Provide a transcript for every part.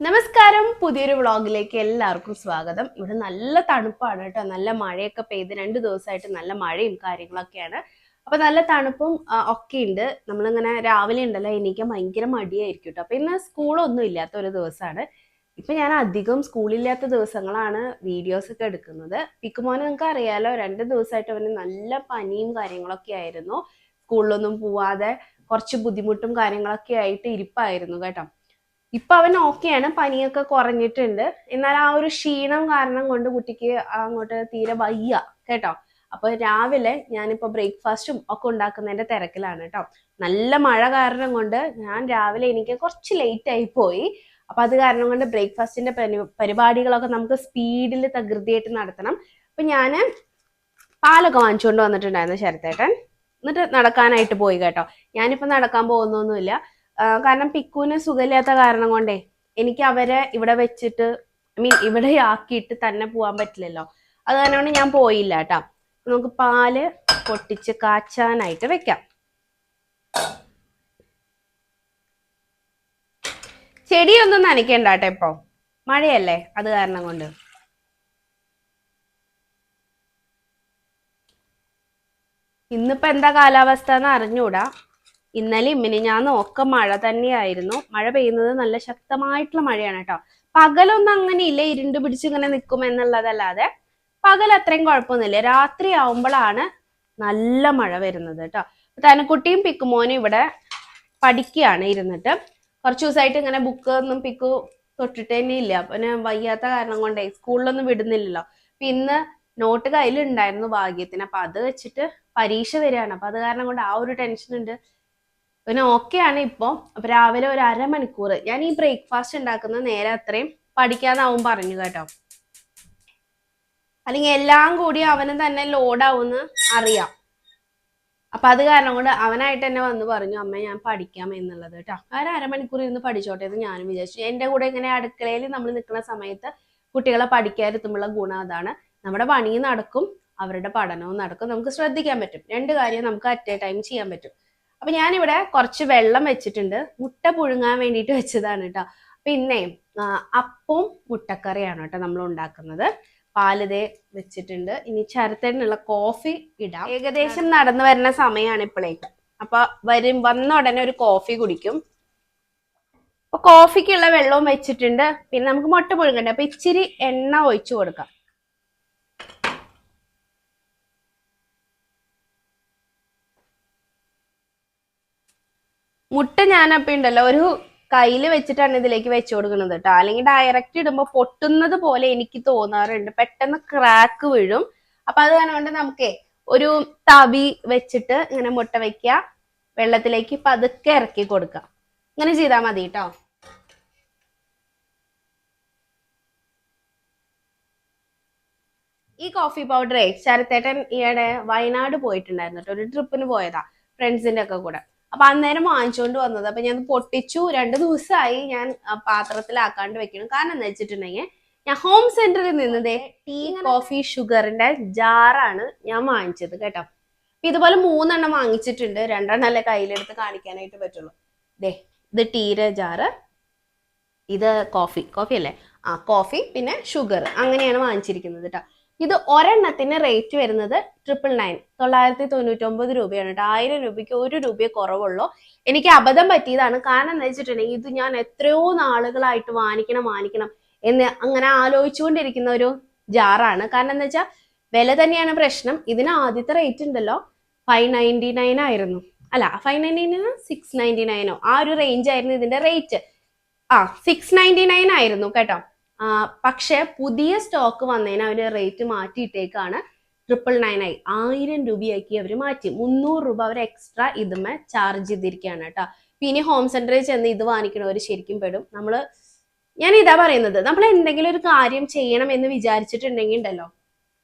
നമസ്കാരം. പുതിയൊരു വ്ളോഗിലേക്ക് എല്ലാവർക്കും സ്വാഗതം. ഇവിടെ നല്ല തണുപ്പാണ് കേട്ടോ. നല്ല മഴയൊക്കെ പെയ്ത് രണ്ട് ദിവസമായിട്ട് നല്ല മഴയും കാര്യങ്ങളൊക്കെയാണ്. അപ്പൊ നല്ല തണുപ്പും ഒക്കെ ഉണ്ട് നമ്മളിങ്ങനെ രാവിലെ ഉണ്ടല്ലോ എനിക്ക് ഭയങ്കര മടിയായിരിക്കും കേട്ടോ. അപ്പൊ ഇന്ന് സ്കൂളൊന്നും ഇല്ലാത്ത ഒരു ദിവസമാണ്. ഇപ്പൊ ഞാൻ അധികം സ്കൂളില്ലാത്ത ദിവസങ്ങളാണ് വീഡിയോസ് ഒക്കെ എടുക്കുന്നത്. പിക്കുമോനെ നിങ്ങൾക്ക് അറിയാലോ രണ്ട് ദിവസമായിട്ട് അവന് നല്ല പനിയും കാര്യങ്ങളൊക്കെ ആയിരുന്നു. സ്കൂളിലൊന്നും പോവാതെ കുറച്ച് ബുദ്ധിമുട്ടും കാര്യങ്ങളൊക്കെ ആയിട്ട് ഇരിപ്പായിരുന്നു കേട്ടോ. ഇപ്പൊ അവൻ ഓക്കെയാണ് പനിയൊക്കെ കുറഞ്ഞിട്ടുണ്ട്. എന്നാൽ ആ ഒരു ക്ഷീണം കാരണം കൊണ്ട് കുട്ടിക്ക് അങ്ങോട്ട് തീരെ വയ്യ കേട്ടോ. അപ്പൊ രാവിലെ ഞാനിപ്പോ ബ്രേക്ക്ഫാസ്റ്റും ഒക്കെ ഉണ്ടാക്കുന്നതിന്റെ തിരക്കിലാണ് കേട്ടോ. നല്ല മഴ കാരണം കൊണ്ട് ഞാൻ രാവിലെ എനിക്ക് കുറച്ച് ലേറ്റ് ആയി പോയി. അപ്പൊ അത് കാരണം കൊണ്ട് ബ്രേക്ക്ഫാസ്റ്റിന്റെ പരിപാടികളൊക്കെ നമുക്ക് സ്പീഡിൽ തകൃതിയായിട്ട് നടത്തണം. അപ്പൊ ഞാൻ പാലൊക്കെ വാങ്ങിച്ചുകൊണ്ട് വന്നിട്ടുണ്ടായിരുന്നു ശരത്തേട്ടൻ. എന്നിട്ട് നടക്കാനായിട്ട് പോയി കേട്ടോ. ഞാനിപ്പോ നടക്കാൻ പോകുന്നൊന്നുമില്ല. കാരണം പിക്കുവിന് സുഖമില്ലാത്ത കാരണം കൊണ്ടേ എനിക്ക് അവരെ ഇവിടെ വെച്ചിട്ട് ഐ മീൻ ഇവിടെ ആക്കിയിട്ട് തന്നെ പോകാൻ പറ്റില്ലല്ലോ. അത് കാരണം ഞാൻ പോയില്ല കേട്ടോ. നമുക്ക് പാൽ പൊട്ടിച്ച് കാച്ചാനായിട്ട് വെക്കാം. ചെടിയൊന്നും നനയ്ക്കണ്ട കേട്ടോ ഇപ്പൊ. മഴയല്ലേ? അത് കാരണം കൊണ്ട്. ഇന്നിപ്പോ എന്താ കാലാവസ്ഥ എന്ന് അറിഞ്ഞൂടാ. ഇന്നലെ മിനിഞ്ഞാന്നും ഒക്കെ മഴ തന്നെയായിരുന്നു. മഴ പെയ്യുന്നത് നല്ല ശക്തമായിട്ടുള്ള മഴയാണ് കേട്ടോ. പകലൊന്നും അങ്ങനെ ഇല്ല ഇരുണ്ട് പിടിച്ച് ഇങ്ങനെ നിൽക്കും എന്നുള്ളതല്ലാതെ പകൽ അത്രയും കുഴപ്പമൊന്നുമില്ല. രാത്രി ആവുമ്പോഴാണ് നല്ല മഴ വരുന്നത് കേട്ടോ. തനക്കുട്ടിയും പിക്കുമോനും ഇവിടെ പഠിക്കുകയാണ് ഇരുന്നിട്ട്. കുറച്ച് ദിവസമായിട്ട് ഇങ്ങനെ ബുക്ക് ഒന്നും പിക്കു തൊട്ടിട്ട് തന്നെ ഇല്ല. പിന്നെ വയ്യാത്ത കാരണം കൊണ്ടേ സ്കൂളിലൊന്നും വിടുന്നില്ലല്ലോ. അപ്പൊ ഇന്ന് നോട്ട് കയ്യിലുണ്ടായിരുന്നു ഭാഗ്യത്തിന്. അപ്പൊ അത് വെച്ചിട്ട് പരീക്ഷ വരികയാണ്. അപ്പൊ അത് കാരണം കൊണ്ട് ആ ഒരു ടെൻഷൻ ഉണ്ട്. പിന്നെ ഓക്കെ ആണ് ഇപ്പൊ. അപ്പൊ രാവിലെ ഒരു അരമണിക്കൂർ. ഞാൻ ഈ ബ്രേക്ക്ഫാസ്റ്റ് ഉണ്ടാക്കുന്ന നേരെ അത്രയും പഠിക്കാതാവും പറഞ്ഞു കേട്ടോ. അല്ലെങ്കിൽ എല്ലാം കൂടി അവന് തന്നെ ലോഡാവുമെന്ന് അറിയാം. അപ്പൊ അത് കാരണം കൊണ്ട് അവനായിട്ട് തന്നെ വന്ന് പറഞ്ഞു അമ്മ ഞാൻ പഠിക്കാം എന്നുള്ളത് കേട്ടോ. ഒരു അരമണിക്കൂർ ഇരുന്ന് പഠിച്ചോട്ടെ എന്ന് ഞാനും വിചാരിച്ചു. എന്റെ കൂടെ ഇങ്ങനെ അടുക്കളയിൽ നമ്മൾ നിൽക്കുന്ന സമയത്ത് കുട്ടികളെ പഠിക്കാതിരുത്തുമ്പോഴുള്ള ഗുണം അതാണ്. നമ്മുടെ പണിയും നടക്കും അവരുടെ പഠനവും നടക്കും. നമുക്ക് ശ്രദ്ധിക്കാൻ പറ്റും. രണ്ട് കാര്യം നമുക്ക് അറ്റ് എ ടൈം ചെയ്യാൻ പറ്റും. അപ്പൊ ഞാനിവിടെ കുറച്ച് വെള്ളം വെച്ചിട്ടുണ്ട്. മുട്ട പുഴുങ്ങാൻ വേണ്ടിയിട്ട് വെച്ചതാണ് കേട്ടോ പിന്നെ അപ്പവും മുട്ടക്കറിയാണ് കേട്ടോ നമ്മൾ ഉണ്ടാക്കുന്നത്. പാലതേ വെച്ചിട്ടുണ്ട്. ഇനി ചരത്തേനുള്ള കോഫി ഇടാം. ഏകദേശം നടന്നു വരുന്ന സമയമാണ് ഇപ്പോഴേക്ക് അപ്പൊ വരും വന്ന ഉടനെ ഒരു കോഫി കുടിക്കും. അപ്പൊ കോഫിക്കുള്ള വെള്ളവും വെച്ചിട്ടുണ്ട്. പിന്നെ നമുക്ക് മുട്ട പുഴുങ്ങണ്ടേ? അപ്പൊ ഇച്ചിരി എണ്ണ ഒഴിച്ചു കൊടുക്കാം. മുട്ട ഞാനപ്പോ ഉണ്ടല്ലോ ഒരു കയ്യിൽ വെച്ചിട്ടാണ് ഇതിലേക്ക് വെച്ചു കൊടുക്കുന്നത് കേട്ടോ. അല്ലെങ്കിൽ ഡയറക്റ്റ് ഇടുമ്പോൾ പൊട്ടുന്നത് പോലെ എനിക്ക് തോന്നാറുണ്ട്. പെട്ടെന്ന് ക്രാക്ക് വീഴും. അപ്പൊ അത് കാരണം നമുക്കേ ഒരു തവി വെച്ചിട്ട് ഇങ്ങനെ മുട്ട വെക്കുക. വെള്ളത്തിലേക്ക് പതുക്കെ ഇറക്കി കൊടുക്കുക. ഇങ്ങനെ ചെയ്താൽ മതി കേട്ടോ. ഈ കോഫി പൗഡറേ ശരത്തേട്ടൻ ഈയിടെ വയനാട് പോയിട്ടുണ്ടായിരുന്നു കേട്ടോ. ഒരു ട്രിപ്പിന് പോയതാ ഫ്രണ്ട്സിന്റെ ഒക്കെ കൂടെ. അപ്പൊ അന്നേരം വാങ്ങിച്ചുകൊണ്ട് വന്നത്. അപ്പൊ ഞാൻ പൊട്ടിച്ചു. രണ്ട് ദിവസമായി ഞാൻ പാത്രത്തിലാക്കാണ്ട് വെക്കണം കാരണം എന്താ വെച്ചിട്ടുണ്ടെങ്കിൽ ഞാൻ ഹോം സെന്ററിൽ നിന്ന് ദേ ടീ കോഫി ഷുഗറിന്റെ ജാറാണ് ഞാൻ വാങ്ങിച്ചത് കേട്ടോ. അപ്പൊ ഇതുപോലെ മൂന്നെണ്ണം വാങ്ങിച്ചിട്ടുണ്ട്. രണ്ടെണ്ണം അല്ലേ കയ്യിലെടുത്ത് കാണിക്കാനായിട്ട് പറ്റുള്ളൂ. ദേ ഇത് ടീരെ ജാറ് ഇത് കോഫി കോഫി അല്ലേ? ആ കോഫി പിന്നെ ഷുഗർ അങ്ങനെയാണ് വാങ്ങിച്ചിരിക്കുന്നത് കേട്ടോ. ഇത് ഒരെണ്ണത്തിന് റേറ്റ് വരുന്നത് ട്രിപ്പിൾ നയൻ തൊള്ളായിരത്തി തൊണ്ണൂറ്റൊമ്പത് രൂപയാണ് കേട്ടോ. ആയിരം രൂപയ്ക്ക് ഒരു രൂപയെ കുറവുള്ളൂ. എനിക്ക് അബദ്ധം പറ്റിയതാണ്. കാരണം എന്താ വെച്ചിട്ടുണ്ടെങ്കിൽ ഇത് ഞാൻ എത്രയോ നാളുകളായിട്ട് വാങ്ങിക്കണം വാങ്ങിക്കണം എന്ന് അങ്ങനെ ആലോചിച്ചുകൊണ്ടിരിക്കുന്ന ഒരു ജാറാണ്. കാരണം എന്താ വെച്ചാൽ വില തന്നെയാണ് പ്രശ്നം. ഇതിന് ആദ്യത്തെ റേറ്റ് ഉണ്ടല്ലോ ഫൈവ് നയന്റി നയൻ ആയിരുന്നു. അല്ല five ninety nine six ninety നയനോ ആ ഒരു റേഞ്ച് ആയിരുന്നു ഇതിന്റെ റേറ്റ് ആ സിക്സ് നയന്റി നയൻ ആയിരുന്നു കേട്ടോ. പക്ഷെ പുതിയ സ്റ്റോക്ക് വന്നതിന് അവർ റേറ്റ് മാറ്റിയിട്ടേക്കാണ് ട്രിപ്പിൾ നയൻ ആയി. ആയിരം രൂപയാക്കി അവർ മാറ്റി. മുന്നൂറ് രൂപ അവർ എക്സ്ട്രാ ഇതുമേ ചാർജ് ചെയ്തിരിക്കുകയാണ് കേട്ടോ. പിന്നെ ഹോം സെന്ററിൽ ചെന്ന് ഇത് വാങ്ങിക്കണവർ ശരിക്കും പെടും. നമ്മൾ ഞാൻ ഇതാ പറയുന്നത്. നമ്മൾ എന്തെങ്കിലും ഒരു കാര്യം ചെയ്യണം എന്ന് വിചാരിച്ചിട്ടുണ്ടെങ്കിൽ ഉണ്ടല്ലോ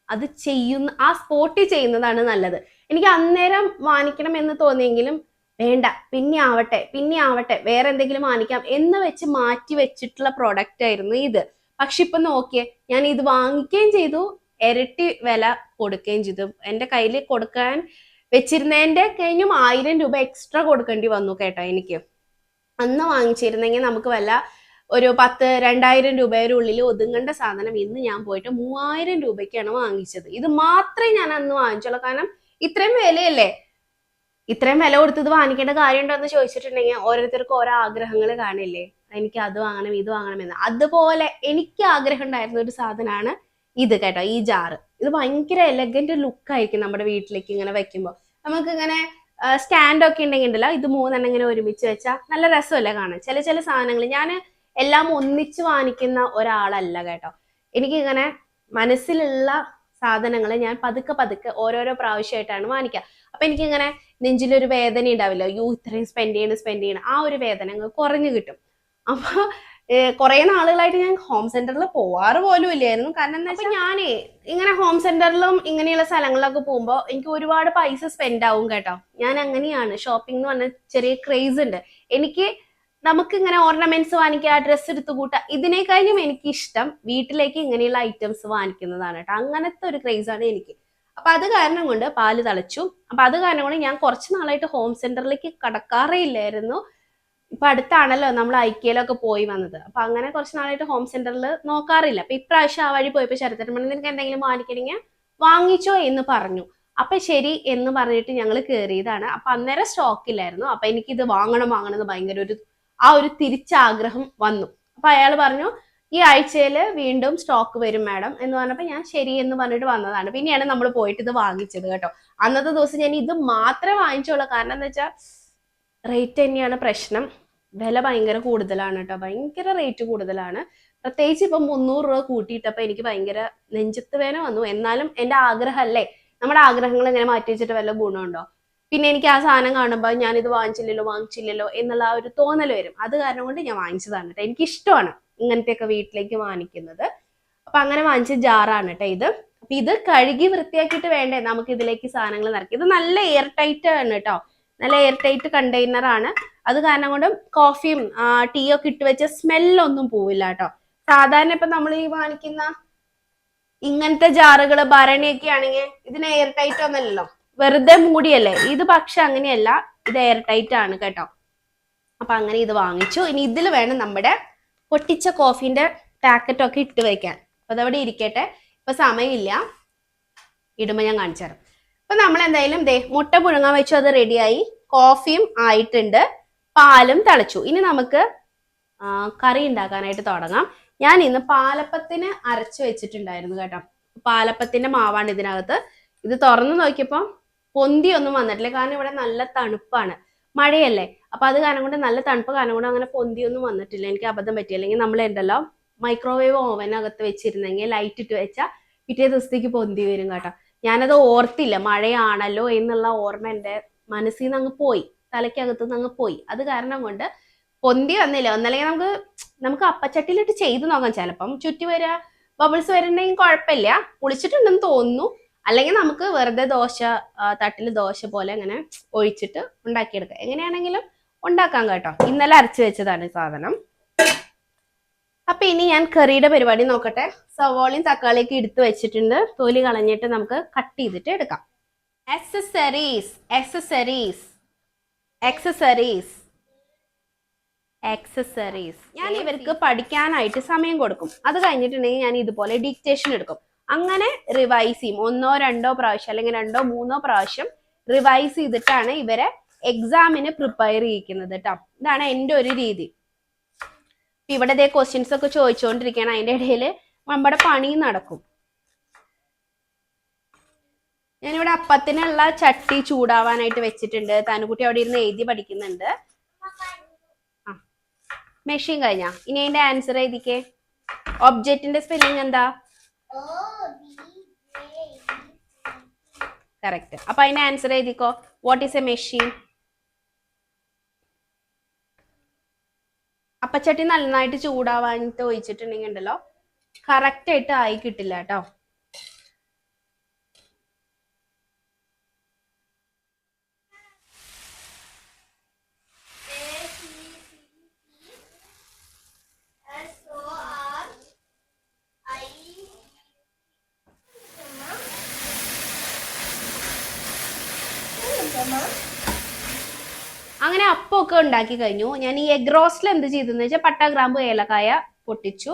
അത് ചെയ്യുന്ന ആ സ്പോട്ടിൽ ചെയ്യുന്നതാണ് നല്ലത്. എനിക്ക് അന്നേരം വാങ്ങിക്കണം എന്ന് തോന്നിയെങ്കിലും വേണ്ട. പിന്നെ ആവട്ടെ പിന്നെ ആവട്ടെ. വേറെ എന്തെങ്കിലും വാങ്ങിക്കാം എന്ന് വെച്ച് മാറ്റി വെച്ചിട്ടുള്ള പ്രോഡക്റ്റ് ആയിരുന്നു ഇത്. പക്ഷെ ഇപ്പൊ നോക്കിയേ ഞാൻ ഇത് വാങ്ങിക്കുകയും ചെയ്തു ഇരട്ടി വില കൊടുക്കുകയും ചെയ്തു. എന്റെ കയ്യിൽ കൊടുക്കാൻ വെച്ചിരുന്നതിന്റെ കഴിഞ്ഞും ആയിരം രൂപ എക്സ്ട്രാ കൊടുക്കേണ്ടി വന്നു കേട്ടോ എനിക്ക്. അന്ന് വാങ്ങിച്ചിരുന്നെങ്കിൽ നമുക്ക് വല്ല ഒരു പത്ത് രണ്ടായിരം രൂപയുടെ ഉള്ളിൽ ഒതുങ്ങേണ്ട സാധനം ഇന്ന് ഞാൻ പോയിട്ട് മൂവായിരം രൂപയ്ക്കാണ് വാങ്ങിച്ചത്. ഇത് മാത്രമേ ഞാൻ അന്ന് വാങ്ങിച്ചുള്ളൂ. കാരണം ഇത്രയും വിലയല്ലേ? ഇത്രയും വില കൊടുത്തത് വാങ്ങിക്കേണ്ട കാര്യം ഉണ്ടോ എന്ന് ചോദിച്ചിട്ടുണ്ടെങ്കിൽ ഓരോരുത്തർക്കും ഓരോ ആഗ്രഹങ്ങൾ കാണില്ലേ? എനിക്ക് അത് വാങ്ങണം ഇത് വാങ്ങണം എന്ന്. അതുപോലെ എനിക്ക് ആഗ്രഹം ഉണ്ടായിരുന്ന ഒരു സാധനമാണ് ഇത് കേട്ടോ ഈ ജാറ്. ഇത് ഭയങ്കര എലഗന്റ് ലുക്ക് ആയിരിക്കും നമ്മുടെ വീട്ടിലേക്ക് ഇങ്ങനെ വെക്കുമ്പോൾ നമുക്ക് ഇങ്ങനെ സ്റ്റാൻഡ് ഒക്കെ ഉണ്ടെങ്കിൽ ഉണ്ടല്ലോ ഇത് മൂന്നെണ്ണം ഇങ്ങനെ ഒരുമിച്ച് വെച്ചാൽ നല്ല രസമല്ലേ കാണാൻ. ചില ചില സാധനങ്ങൾ ഞാൻ എല്ലാം ഒന്നിച്ച് വാങ്ങിക്കുന്ന ഒരാളല്ല കേട്ടോ. എനിക്കിങ്ങനെ മനസ്സിലുള്ള സാധനങ്ങൾ ഞാൻ പതുക്കെ പതുക്കെ ഓരോരോ പ്രാവശ്യമായിട്ടാണ് വാങ്ങിക്കുക അപ്പൊ എനിക്കിങ്ങനെ നെഞ്ചിലൊരു വേദന ഉണ്ടാവില്ല യൂ ഇത്രയും സ്പെൻഡ് ചെയ്യണം സ്പെൻഡ് ചെയ്യണം. ആ ഒരു വേദന കുറഞ്ഞു കിട്ടും. അപ്പൊ കുറെ നാളുകളായിട്ട് ഞാൻ ഹോം സെന്ററിൽ പോവാറ് പോലും ഇല്ലായിരുന്നു. കാരണം എന്താ വെച്ചാൽ ഞാനേ ഇങ്ങനെ ഹോം സെന്ററിലും ഇങ്ങനെയുള്ള സ്ഥലങ്ങളിലൊക്കെ പോകുമ്പോൾ എനിക്ക് ഒരുപാട് പൈസ സ്പെൻഡ് ആവും കേട്ടോ. ഞാൻ അങ്ങനെയാണ്. ഷോപ്പിംഗ് എന്ന് പറഞ്ഞ ചെറിയ ക്രേസ് ഉണ്ട്. എനിക്ക് നമുക്ക് ഇങ്ങനെ ഓർണമെന്റ്സ് വാങ്ങിക്കുക ഡ്രസ്സ് എടുത്തു കൂട്ടുക ഇതിനേക്കാളും എനിക്ക് ഇഷ്ടം വീട്ടിലേക്ക് ഇങ്ങനെയുള്ള ഐറ്റംസ് വാങ്ങിക്കുന്നതാണ് കേട്ടോ. അങ്ങനത്തെ ഒരു ക്രേസ് ആണ് എനിക്ക്. അപ്പൊ അത് കാരണം കൊണ്ട് പാൽ തളച്ചു. അപ്പൊ അത് കാരണം കൊണ്ട് ഞാൻ കുറച്ച് നാളായിട്ട് ഹോം സെന്ററിലേക്ക് കടക്കാറേ ഇല്ലായിരുന്നു. ഇപ്പൊ അടുത്താണല്ലോ നമ്മൾ ഐക്യയിലൊക്കെ പോയി വന്നത്. അപ്പൊ അങ്ങനെ കുറച്ച് നാളായിട്ട് ഹോം സെന്ററിൽ നോക്കാറില്ല. അപ്പൊ ഇപ്രാവശ്യം ആ വഴി പോയപ്പോ ശരത്തൻ മണി നിനക്ക് എന്തെങ്കിലും വാങ്ങിക്കണമെങ്കിൽ വാങ്ങിച്ചോ എന്ന് പറഞ്ഞു. അപ്പൊ ശരി എന്ന് പറഞ്ഞിട്ട് ഞങ്ങൾ കയറിയതാണ് അപ്പൊ അന്നേരം സ്റ്റോക്ക് ഇല്ലായിരുന്നു. എനിക്ക് ഇത് വാങ്ങണം വാങ്ങണം എന്ന് ഭയങ്കര ഒരു ആ ഒരു തിരിച്ചാഗ്രഹം വന്നു. അപ്പൊ അയാൾ പറഞ്ഞു ഈ ആഴ്ചയിൽ വീണ്ടും സ്റ്റോക്ക് വരും മാഡം എന്ന് പറഞ്ഞപ്പോൾ ഞാൻ ശരി എന്ന് പറഞ്ഞിട്ട് വന്നതാണ്. പിന്നെയാണ് നമ്മൾ പോയിട്ട് ഇത് വാങ്ങിച്ചത് കേട്ടോ. അന്നത്തെ ദിവസം ഞാൻ ഇത് മാത്രമേ വാങ്ങിച്ചുള്ളൂ. കാരണം എന്താ വെച്ചാൽ റേറ്റ് തന്നെയാണ് പ്രശ്നം. വില ഭയങ്കര കൂടുതലാണ് കേട്ടോ ഭയങ്കര റേറ്റ് കൂടുതലാണ്. പ്രത്യേകിച്ച് ഇപ്പം മുന്നൂറ് രൂപ കൂട്ടിയിട്ടപ്പോൾ എനിക്ക് ഭയങ്കര നെഞ്ചത്ത് വേന വന്നു. എന്നാലും എന്റെ ആഗ്രഹമല്ലേ? നമ്മുടെ ആഗ്രഹങ്ങൾ ഇങ്ങനെ മാറ്റി വെച്ചിട്ട് വല്ല ഗുണമുണ്ടോ? പിന്നെ എനിക്ക് ആ സാധനം കാണുമ്പോൾ ഞാൻ ഇത് വാങ്ങിച്ചില്ലല്ലോ വാങ്ങിച്ചില്ലല്ലോ എന്നുള്ള ആ ഒരു തോന്നൽ വരും. അത് കാരണം കൊണ്ട് ഞാൻ വാങ്ങിച്ചതാണ് കേട്ടോ എനിക്ക് ഇഷ്ടമാണ് ഇങ്ങനത്തെയൊക്കെ വീട്ടിലേക്ക് വാങ്ങിക്കുന്നത്. അപ്പൊ അങ്ങനെ വാങ്ങിച്ച ജാറാണ് കേട്ടോ ഇത്. അപ്പൊ ഇത് കഴുകി വൃത്തിയാക്കിയിട്ട് വേണ്ടേ? നമുക്ക് ഇതിലേക്ക് സാധനങ്ങൾ നിറക്കി ഇത് നല്ല എയർ ടൈറ്റ് ആണ് കേട്ടോ നല്ല എയർ ടൈറ്റ് കണ്ടെയ്നർ ആണ്. അത് കാരണം കൊണ്ട് കോഫിയും ടീ ഒക്കെ ഇട്ട് വെച്ച സ്മെല്ലൊന്നും പോവില്ല കേട്ടോ. സാധാരണ ഇപ്പൊ നമ്മൾ ഈ വാങ്ങിക്കുന്ന ഇങ്ങനത്തെ ജാറുകൾ ഭരണിയൊക്കെ ആണെങ്കിൽ ഇതിന് എയർ ടൈറ്റ് ഒന്നല്ലല്ലോ വെറുതെ മൂടിയല്ലേ? ഇത് പക്ഷെ അങ്ങനെയല്ല. ഇത് എയർ ടൈറ്റ് ആണ് കേട്ടോ. അപ്പൊ അങ്ങനെ ഇത് വാങ്ങിച്ചു. ഇനി ഇതിൽ വേണം നമ്മുടെ പൊട്ടിച്ച കോഫീന്റെ പാക്കറ്റ് ഒക്കെ ഇട്ട് വെക്കാൻ. അപ്പൊ അതവിടെ ഇരിക്കട്ടെ. ഇപ്പൊ സമയമില്ല. ഇടുമ്പോ ഞാൻ കാണിച്ചു തരാം. അപ്പൊ നമ്മൾ എന്തായാലും ദേ മുട്ട പുഴുങ്ങാൻ വെച്ചു അത് റെഡിയായി കോഫിയും ആയിട്ടുണ്ട്. പാലും തിളച്ചു. ഇനി നമുക്ക് കറി ഉണ്ടാക്കാനായിട്ട് തുടങ്ങാം. ഞാൻ ഇന്ന് പാലപ്പത്തിന് അരച്ചു വെച്ചിട്ടുണ്ടായിരുന്നു കേട്ടോ. പാലപ്പത്തിന്റെ മാവാണ് ഇതിനകത്ത്. ഇത് തുറന്നു നോക്കിയപ്പോൾ പൊന്തിയൊന്നും വന്നിട്ടില്ല. കാരണം ഇവിടെ നല്ല തണുപ്പാണ്. മഴയല്ലേ. അപ്പൊ അത് കാരണം കൊണ്ട് നല്ല തണുപ്പ് കാരണം കൊണ്ട് അങ്ങനെ പൊന്തിയൊന്നും വന്നിട്ടില്ല. എനിക്ക് അബദ്ധം പറ്റി. അല്ലെങ്കിൽ നമ്മൾ ഉണ്ടല്ലോ മൈക്രോവേവ് ഓവനകത്ത് വെച്ചിരുന്നെങ്കിൽ ലൈറ്റ് ഇട്ട് വെച്ചാൽ പിറ്റേ ദിവസത്തേക്ക് പൊന്തി വരും കേട്ടോ. ഞാനത് ഓർത്തില്ല മഴയാണല്ലോ എന്നുള്ള ഓർമ്മ എന്റെ മനസ്സിൽ നിന്ന് അങ്ങ് പോയി തലയ്ക്കകത്തു നിന്ന് അങ്ങ് പോയി. അത് കാരണം കൊണ്ട് പൊന്തി വന്നില്ല. ഒന്നല്ലെങ്കിൽ നമുക്ക് നമുക്ക് അപ്പച്ചട്ടിയിലിട്ട് ചെയ്തു നോക്കാം. ചിലപ്പം ചുറ്റി വരിക ബബിൾസ് വരണമെങ്കിൽ കുഴപ്പമില്ല. കുളിച്ചിട്ടുണ്ടെന്ന് തോന്നുന്നു. അല്ലെങ്കിൽ നമുക്ക് വെറുതെ ദോശ തട്ടിൽ ദോശ പോലെ ഇങ്ങനെ ഒഴിച്ചിട്ട് ഉണ്ടാക്കിയെടുക്കാം. എങ്ങനെയാണെങ്കിലും ഉണ്ടാക്കാം കേട്ടോ. ഇന്നലെ അരച്ചു വെച്ചതാണ് സാധനം. ഇനി ഞാൻ കറിയുടെ പരിപാടി നോക്കട്ടെ. സവോളയും തക്കാളിയൊക്കെ എടുത്തു വെച്ചിട്ടുണ്ട്. തൊലി കളഞ്ഞിട്ട് നമുക്ക് കട്ട് ചെയ്തിട്ട് എടുക്കാം. എക്സസറീസ് എക്സസറീസ് എക്സസറീസ് എക്സസറീസ് ഞാൻ ഇവർക്ക് പഠിക്കാനായിട്ട് സമയം കൊടുക്കും. അത് കഴിഞ്ഞിട്ടുണ്ടെങ്കിൽ ഞാൻ ഇതുപോലെ ഡിക്റ്റേഷൻ എടുക്കും. അങ്ങനെ റിവൈസ് ചെയ്യും. ഒന്നോ രണ്ടോ പ്രാവശ്യം അല്ലെങ്കിൽ രണ്ടോ മൂന്നോ പ്രാവശ്യം റിവൈസ് ചെയ്തിട്ടാണ് ഇവരെ എക്സാമിന് പ്രിപ്പയർ ചെയ്യിക്കുന്നത് കേട്ടോ ഇതാണ് എന്റെ ഒരു രീതി. ഇവിടെ ഇതേ ക്വസ്റ്റ്യൻസ് ഒക്കെ ചോദിച്ചുകൊണ്ടിരിക്കുകയാണ് അതിന്റെ ഇടയിൽ നമ്മുടെ പണി നടക്കും. ഞാനിവിടെ അപ്പത്തിനുള്ള ചട്ടി ചൂടാവാനായിട്ട് വെച്ചിട്ടുണ്ട്. തനുകുട്ടി അവിടെ ഇരുന്ന് എഴുതി പഠിക്കുന്നുണ്ട്. ആ മെഷീൻ കഴിഞ്ഞാ? ഇനി അതിന്റെ ആൻസർ എഴുതിക്കേ. ഒബ്ജക്റ്റിന്റെ സ്പെല്ലിംഗ് എന്താ? കറക്റ്റ് അപ്പൊ അതിന്റെ ആൻസർ എഴുതിക്കോ. വാട്ട് ഈസ് എ മെഷീൻ അപ്പച്ചട്ടി നന്നായിട്ട് ചൂടാവാനിട്ട് ഒഴിച്ചിട്ടുണ്ടെങ്കിൽ ഉണ്ടല്ലോ. കറക്റ്റ് ആയിട്ട് ആയി കിട്ടില്ല കേട്ടോ. അങ്ങനെ അപ്പമൊക്കെ ഉണ്ടാക്കി കഴിഞ്ഞു. ഞാൻ ഈ എഗ് റോസ്റ്റിൽ എന്ത് ചെയ്തെന്ന് വെച്ചാൽ പട്ട ഗ്രാമ്പ് ഏലക്കായ പൊട്ടിച്ചു.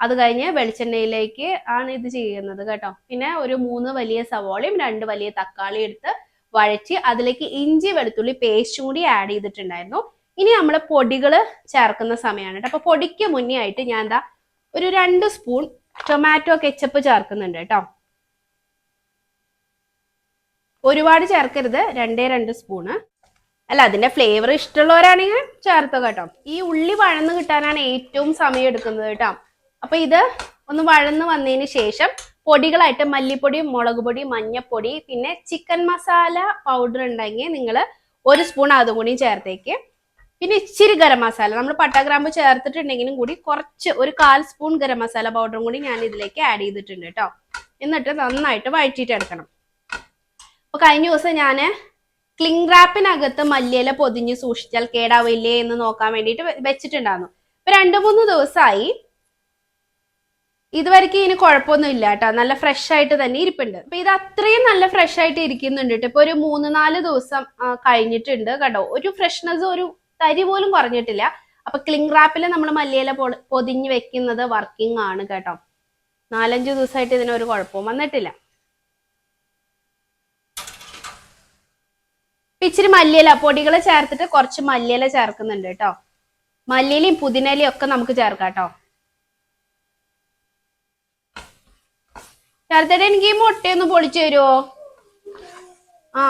അത് കഴിഞ്ഞ് വെളിച്ചെണ്ണയിലേക്ക് ആണ് ഇത് ചെയ്യുന്നത് കേട്ടോ. പിന്നെ ഒരു മൂന്ന് വലിയ സവോളയും രണ്ട് വലിയ തക്കാളി എടുത്ത് വഴറ്റി അതിലേക്ക് ഇഞ്ചി വെളുത്തുള്ളി പേസ്റ്റും കൂടി ആഡ് ചെയ്തിട്ടുണ്ടായിരുന്നു. ഇനി നമ്മൾ പൊടികൾ ചേർക്കുന്ന സമയമാണ് കേട്ടോ. അപ്പൊ പൊടിക്ക് മുന്നേ ആയിട്ട് ഞാൻ എന്താ ഒരു രണ്ട് സ്പൂൺ ടൊമാറ്റോ കെച്ചപ്പ് ചേർക്കുന്നുണ്ട് കേട്ടോ. ഒരുപാട് ചേർക്കരുത്. രണ്ടേ രണ്ട് സ്പൂണ് അല്ല അതിന്റെ ഫ്ലേവർ ഇഷ്ടമുള്ളവരാണെങ്കിൽ ചേർത്തോ കേട്ടോ. ഈ ഉള്ളി വഴന്ന് കിട്ടാനാണ് ഏറ്റവും സമയം എടുക്കുന്നത് കേട്ടോ. അപ്പൊ ഇത് ഒന്ന് വഴന്ന് വന്നതിന് ശേഷം പൊടികളായിട്ട് മല്ലിപ്പൊടി മുളക് പൊടി മഞ്ഞപ്പൊടി പിന്നെ ചിക്കൻ മസാല പൗഡർ ഉണ്ടെങ്കിൽ നിങ്ങൾ ഒരു സ്പൂൺ അതും കൂടി ചേർത്തേക്ക്. പിന്നെ ഇച്ചിരി ഗരം മസാല നമ്മൾ പട്ടാഗ്രാമ്പ് ചേർത്തിട്ടുണ്ടെങ്കിലും കൂടി കുറച്ച് ഒരു കാൽ സ്പൂൺ ഗരം മസാല പൗഡറും കൂടി ഞാൻ ഇതിലേക്ക് ആഡ് ചെയ്തിട്ടുണ്ട് കേട്ടോ. എന്നിട്ട് നന്നായിട്ട് വഴറ്റിയിട്ട് എടുക്കണം അപ്പൊ കഴിഞ്ഞ ദിവസം ഞാൻ ക്ലിംഗ് റാപ്പിനകത്ത് മല്ലിയില പൊതിഞ്ഞ് സൂക്ഷിച്ചാൽ കേടാവില്ലേ എന്ന് നോക്കാൻ വേണ്ടിയിട്ട് വെച്ചിട്ടുണ്ടായിരുന്നു. ഇപ്പൊ രണ്ടു മൂന്ന് ദിവസമായി ഇതുവരെയ്ക്ക് ഇതിന് കുഴപ്പമൊന്നും ഇല്ല കേട്ടോ. നല്ല ഫ്രഷ് ആയിട്ട് തന്നെ ഇരിപ്പുണ്ട്. അപ്പൊ ഇത് അത്രയും നല്ല ഫ്രഷ് ആയിട്ട് ഇരിക്കുന്നുണ്ട് കേട്ടോ. ഇപ്പൊ ഒരു മൂന്ന് നാല് ദിവസം കഴിഞ്ഞിട്ടുണ്ട് കേട്ടോ. ഒരു ഫ്രഷ്നസ് ഒരു തരി പോലും കുറഞ്ഞിട്ടില്ല. അപ്പൊ ക്ലിംഗ് റാപ്പിൽ നമ്മൾ മല്ലിയില പൊതിഞ്ഞ് വെക്കുന്നത് വർക്കിംഗ് ആണ് കേട്ടോ. നാലഞ്ച് ദിവസമായിട്ട് ഇതിനൊരു കുഴപ്പവും വന്നിട്ടില്ല. ഇച്ചിരി മല്ലിയില പൊടികൾ ചേർത്തിട്ട് കുറച്ച് മല്ലിയില ചേർക്കുന്നുണ്ട് കേട്ടോ. മല്ലിയിലയും പുതിനയിലയും ഒക്കെ നമുക്ക് ചേർക്കാം കേട്ടോ. ചേർത്തിട്ട് എനിക്ക് ഈ മുട്ടയൊന്ന് പൊളിച്ചു തരുമോ ആ.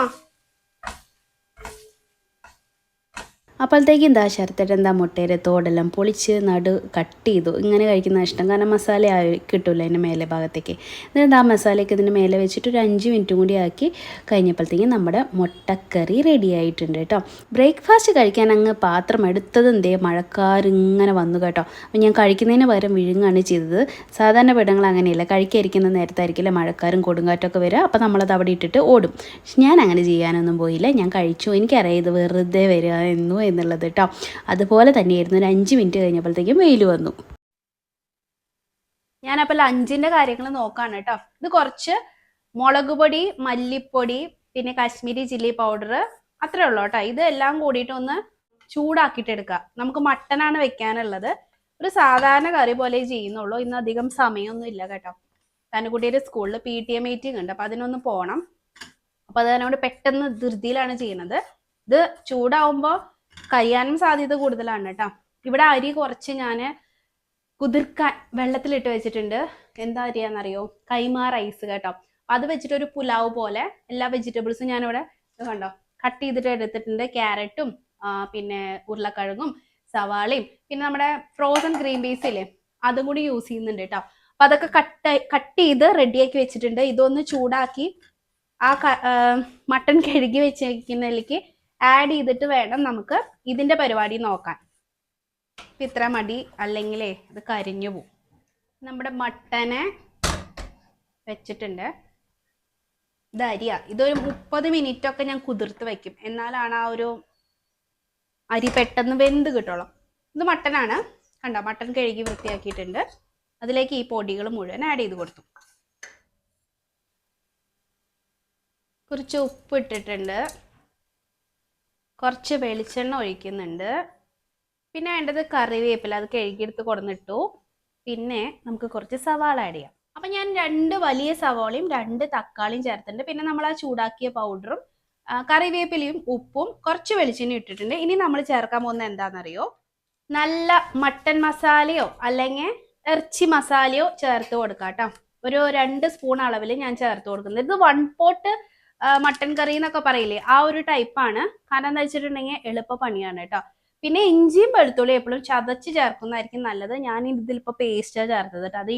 അപ്പോഴത്തേക്കും എന്താ ശരത്തേട്ട് എന്താ മുട്ടയുടെ തോടെല്ലാം പൊളിച്ച് നടു കട്ട് ചെയ്തു. ഇങ്ങനെ കഴിക്കുന്ന ഇഷ്ടം. കാരണം മസാല കിട്ടില്ല അതിന്റെ മേലെ ഭാഗത്തേക്ക്. എന്നിട്ട് ആ മസാലയൊക്കെ ഇതിന്റെ മേലെ വെച്ചിട്ട് ഒരു അഞ്ച് മിനിറ്റും കൂടി ആക്കി കഴിഞ്ഞപ്പോഴത്തേക്കും നമ്മുടെ മുട്ടക്കറി റെഡി ആയിട്ടുണ്ട് കേട്ടോ. ബ്രേക്ക്ഫാസ്റ്റ് കഴിക്കാൻ അങ്ങ് പാത്രം എടുത്തത് എന്തേ മഴക്കാരിങ്ങനെ വന്നു കേട്ടോ. അപ്പം ഞാൻ കഴിക്കുന്നതിന് പകരം വിഴുങ്ങാണ് ചെയ്തത്. സാധാരണ പെടങ്ങൾ അങ്ങനെയല്ല. കഴിക്കാതിരിക്കുന്ന നേരത്തായിരിക്കില്ല മഴക്കാരും കൊടുങ്കാറ്റൊക്കെ വരിക. അപ്പം നമ്മളത് അവിടെ ഇട്ടിട്ട് ഓടും. ഞാൻ അങ്ങനെ ചെയ്യാനൊന്നും പോയില്ല. ഞാൻ കഴിച്ചു. എനിക്കറിയാം ഇത് വെറുതെ വരിക എന്നു എന്നുള്ളത് കേട്ടോ അതുപോലെ തന്നെയായിരുന്നു. ഒരു അഞ്ച് മിനിറ്റ് കഴിഞ്ഞപ്പോഴത്തേക്കും വെയിൽ വന്നു. ഞാനപ്പോൾ ലഞ്ചിന്റെ കാര്യങ്ങൾ നോക്കാണ് കേട്ടോ ഇത് കുറച്ച് മുളക് പൊടി മല്ലിപ്പൊടി പിന്നെ കാശ്മീരി ചില്ലി പൗഡർ അത്രേ ഉള്ളൂ കേട്ടോ ഇത് എല്ലാം കൂടിയിട്ട് ഒന്ന് ചൂടാക്കിയിട്ട് നമുക്ക് മട്ടനാണ് വെക്കാനുള്ളത്. ഒരു സാധാരണ കറി പോലെ ചെയ്യുന്നുള്ളൂ. ഇന്ന് അധികം സമയമൊന്നും ഇല്ല കേട്ടോ. തനുകുട്ടിയുടെ സ്കൂളിൽ പി ടി എ മീറ്റിംഗ് ഉണ്ട്. അപ്പൊ അതിനൊന്ന് പോകണം അപ്പൊ അത് തന്നെ പെട്ടെന്ന് ധൃതിയിലാണ് ചെയ്യുന്നത്. ഇത് ചൂടാവുമ്പോൾ കരിയാനും സാധ്യത കൂടുതലാണ് കേട്ടോ. ഇവിടെ അരി കുറച്ച് ഞാൻ കുതിർക്കാൻ വെള്ളത്തിലിട്ട് വെച്ചിട്ടുണ്ട്. എന്താ അരിയാന്നറിയോ? കൈമാ റൈസ് കേട്ടോ. അത് വെച്ചിട്ട് ഒരു പുലാവ് പോലെ എല്ലാ വെജിറ്റബിൾസും ഞാനിവിടെ കണ്ടോ? കട്ട് ചെയ്തിട്ട് എടുത്തിട്ടുണ്ട്. ക്യാരറ്റും പിന്നെ ഉരുളക്കിഴങ്ങും സവാളയും പിന്നെ നമ്മുടെ ഫ്രോസൺ ഗ്രീൻ പീസ് ഇല്ലേ? അതും കൂടി യൂസ് ചെയ്യുന്നുണ്ട് കേട്ടോ. അപ്പൊ അതൊക്കെ കട്ട് കട്ട് ചെയ്ത് റെഡിയാക്കി വെച്ചിട്ടുണ്ട്. ഇതൊന്ന് ചൂടാക്കി ആ മട്ടൺ കഴുകി വെച്ചിരിക്കുന്നതിലേക്ക് ആഡ് ചെയ്തിട്ട് വേണം നമുക്ക് ഇതിന്റെ പരിപാടി നോക്കാൻ. ഇത്ര മടി അല്ലെങ്കിലേ അത് കരിഞ്ഞു പോവും. നമ്മുടെ മട്ടനെ വെച്ചിട്ടുണ്ട്. ഇത് അരിയ. ഇതൊരു മുപ്പത് മിനിറ്റ് ഒക്കെ ഞാൻ കുതിർത്ത് വെക്കും. എന്നാലാണ് ആ ഒരു അരി പെട്ടെന്ന് വെന്ത് കിട്ടുള്ളൂ ഇത് മട്ടനാണ്. കണ്ടോ? മട്ടൻ കഴുകി വൃത്തിയാക്കിയിട്ടുണ്ട്. അതിലേക്ക് ഈ പൊടികൾ മുഴുവൻ ആഡ് ചെയ്ത് കൊടുത്തു. കുറച്ച് ഉപ്പ് ഇട്ടിട്ടുണ്ട്. കുറച്ച് വെളിച്ചെണ്ണ ഒഴിക്കുന്നുണ്ട്. പിന്നെ വേണ്ടത് കറിവേപ്പില അത് കഴുകിയെടുത്ത് കൊടുന്നിട്ടു. പിന്നെ നമുക്ക് കുറച്ച് സവാള ആഡ് ചെയ്യാം. അപ്പൊ ഞാൻ രണ്ട് വലിയ സവാളയും രണ്ട് തക്കാളിയും ചേർത്തിട്ടുണ്ട്. പിന്നെ നമ്മൾ ആ ചൂടാക്കിയ പൗഡറും കറിവേപ്പിലയും ഉപ്പും കുറച്ച് വെളിച്ചെണ്ണ ഇട്ടിട്ടുണ്ട്. ഇനി നമ്മൾ ചേർക്കാൻ പോകുന്നത് എന്താണെന്നറിയോ? നല്ല മട്ടൻ മസാലയോ അല്ലെങ്കിൽ ഇറച്ചി മസാലയോ ചേർത്ത് കൊടുക്കാം കേട്ടോ ഒരു രണ്ട് സ്പൂൺ അളവിൽ ഞാൻ ചേർത്ത് കൊടുക്കുന്നത് ഇത് വൺ പോട്ട് മട്ടൻ കറി എന്നൊക്കെ പറയില്ലേ ആ ഒരു ടൈപ്പാണ് കാരണം എന്താ വെച്ചിട്ടുണ്ടെങ്കിൽ എളുപ്പ പണിയാണ് കേട്ടോ പിന്നെ ഇഞ്ചിയും വെളുത്തുള്ളി എപ്പോഴും ചതച്ച് ചേർക്കുന്നതായിരിക്കും നല്ലത്. ഞാൻ ഇതിലിപ്പോൾ പേസ്റ്റാണ് ചേർത്തത് കേട്ടോ അത്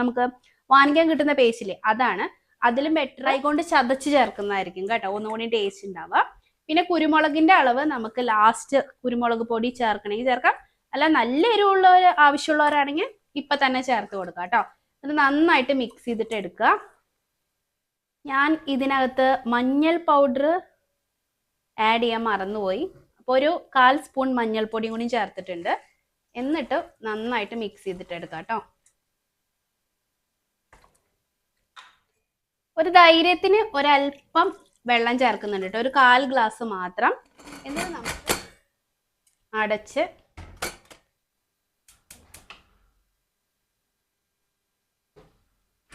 നമുക്ക് വാങ്ങിക്കാൻ കിട്ടുന്ന പേസ്റ്റില്ലേ അതാണ്. അതിലും ബെറ്റർ ആയിക്കൊണ്ട് ചതച്ച് ചേർക്കുന്നതായിരിക്കും കേട്ടോ. ഒന്നുകൂടി ടേസ്റ്റ് ഉണ്ടാവുക പിന്നെ കുരുമുളകിന്റെ അളവ് നമുക്ക് ലാസ്റ്റ് കുരുമുളക് പൊടി ചേർക്കണമെങ്കിൽ ചേർക്കാം. അല്ല നല്ല എരിവുള്ളവർ ആവശ്യമുള്ളവരാണെങ്കിൽ ഇപ്പൊ തന്നെ ചേർത്ത് കൊടുക്കാം കേട്ടോ അത് നന്നായിട്ട് മിക്സ് ചെയ്തിട്ട് എടുക്കുക. ഞാൻ ഇതിനകത്ത് മഞ്ഞൾ പൗഡർ ആഡ് ചെയ്യാൻ മറന്നുപോയി. അപ്പോൾ ഒരു കാൽ സ്പൂൺ മഞ്ഞൾപ്പൊടിയും കൂടി ചേർത്തിട്ടുണ്ട്. എന്നിട്ട് നന്നായിട്ട് മിക്സ് ചെയ്തിട്ട് എടുക്കാം കേട്ടോ. ഒരു ധൈര്യത്തിന് ഒരല്പം വെള്ളം ചേർക്കുന്നുണ്ട് കേട്ടോ. ഒരു കാൽ ഗ്ലാസ് മാത്രം. എന്നിട്ട് നമുക്ക് അടച്ച്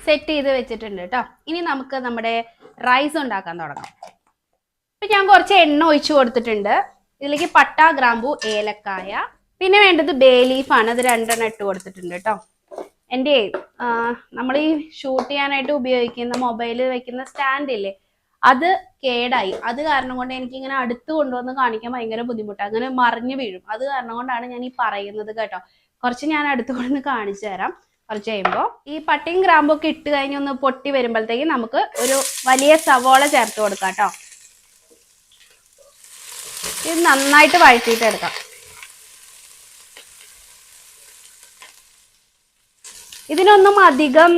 സെറ്റ് ചെയ്ത് വെച്ചിട്ടുണ്ട് കേട്ടോ ഇനി നമുക്ക് നമ്മുടെ റൈസ് ഉണ്ടാക്കാൻ തുടങ്ങാം. ഇപ്പൊ ഞാൻ കുറച്ച് എണ്ണ ഒഴിച്ചു കൊടുത്തിട്ടുണ്ട്. ഇതിലേക്ക് പട്ട ഗ്രാമ്പു ഏലക്കായ പിന്നെ വേണ്ടത് ബേ ലീഫാണ് അത് രണ്ടെണ്ണം ഇട്ട് കൊടുത്തിട്ടുണ്ട് കേട്ടോ എന്റെ നമ്മൾ ഈ ഷൂട്ട് ചെയ്യാനായിട്ട് ഉപയോഗിക്കുന്ന മൊബൈലിൽ വെക്കുന്ന സ്റ്റാൻഡ് ഇല്ലേ അത് കേടായി. അത് കാരണം കൊണ്ട് എനിക്ക് ഇങ്ങനെ അടുത്ത് കൊണ്ടുവന്ന് കാണിക്കാൻ ഭയങ്കര ബുദ്ധിമുട്ടാണ് അങ്ങനെ മറിഞ്ഞു വീഴും. അത് കാരണം കൊണ്ടാണ് ഞാൻ ഈ പറയുന്നത് കേട്ടോ. കുറച്ച് ഞാൻ അടുത്ത് കൊണ്ടുവന്ന് കാണിച്ചു തരാം. കുറച്ച് കഴിയുമ്പോൾ ഈ പട്ടിയും ഗ്രാമ്പും ഒക്കെ ഇട്ട് കഴിഞ്ഞ് ഒന്ന് പൊട്ടി വരുമ്പോഴത്തേക്ക് നമുക്ക് ഒരു വലിയ സവോള ചേർത്ത് കൊടുക്കാം കേട്ടോ ഇത് നന്നായിട്ട് വഴറ്റിയിട്ട് എടുക്കാം. ഇതിനൊന്നും അധികം